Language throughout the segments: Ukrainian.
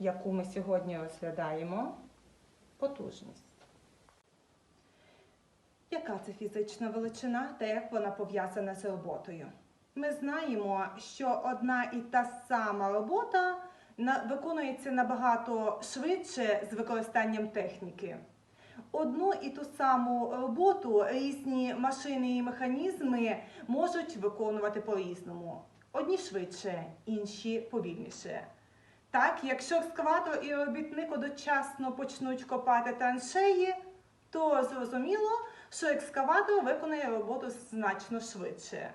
яку ми сьогодні розглядаємо, потужність. Яка це фізична величина та як вона пов'язана з роботою? Ми знаємо, що одна і та сама робота виконується набагато швидше з використанням техніки. Одну і ту саму роботу різні машини і механізми можуть виконувати по-різному. Одні швидше, інші повільніше. Так, якщо екскаватор і робітник одночасно почнуть копати траншеї, то зрозуміло, що екскаватор виконає роботу значно швидше.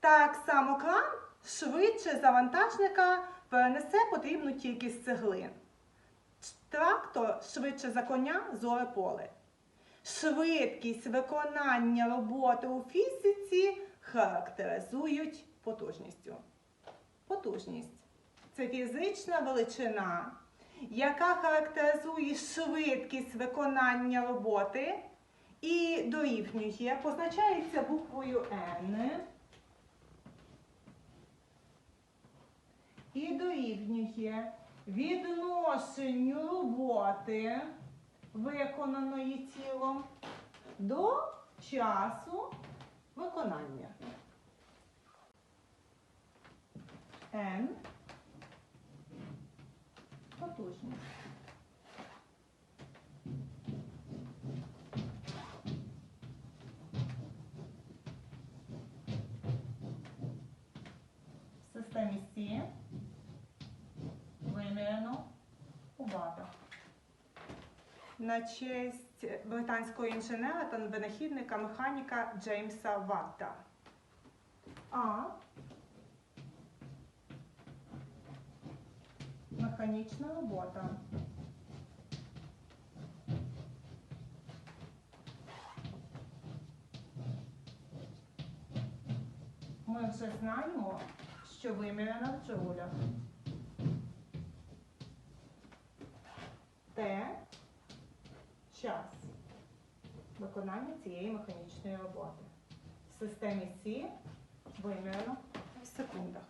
Так само кран швидше за вантажника перенесе потрібну кількість цеглин. Трактор швидше за коня зоре поле. Швидкість виконання роботи у фізиці характеризують потужністю. Потужність це фізична величина, яка характеризує швидкість виконання роботи і дорівнює, позначається буквою N і дорівнює відношенню роботи, виконаної тілом, до часу виконання. N. В системі Сі виміряно у. На честь британського інженера та винахідника механіка Джеймса Ватта. А механічна робота. Ми вже знаємо, що виміряна в джоулях. Т час виконання цієї механічної роботи. В системі Сі виміряно в секундах.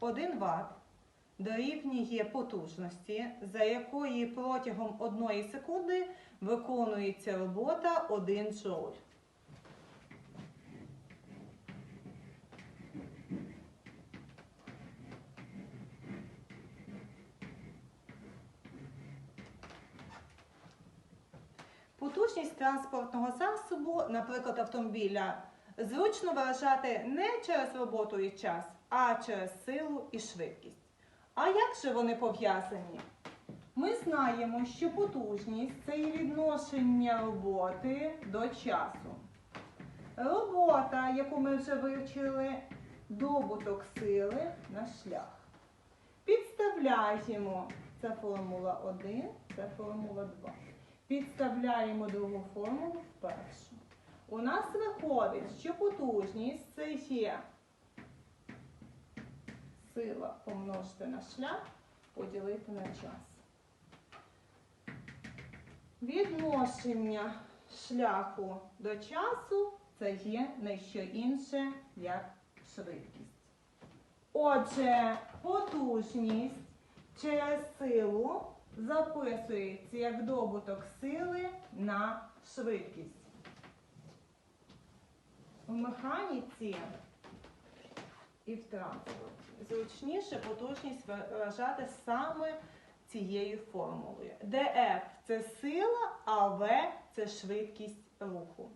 1 Вт дорівнює потужності, за якої протягом 1 секунди виконується робота 1 джоуль. Потужність транспортного засобу, наприклад, автомобіля, зручно виражати не через роботу і час, а через силу і швидкість. А як же вони пов'язані? Ми знаємо, що потужність це є відношення роботи до часу. Робота, яку ми вже вивчили, добуток сили на шлях. Підставляємо це формула 1, це формула 2. Підставляємо другу формулу в першу. У нас виходить, що потужність це є сила помножити на шлях, поділити на час. Відношення шляху до часу це є не що інше, як швидкість. Отже, потужність через силу записується як добуток сили на швидкість. В механіці і в транспорті зручніше потужність виражати саме цією формулою. ДФ це сила, а В це швидкість руху.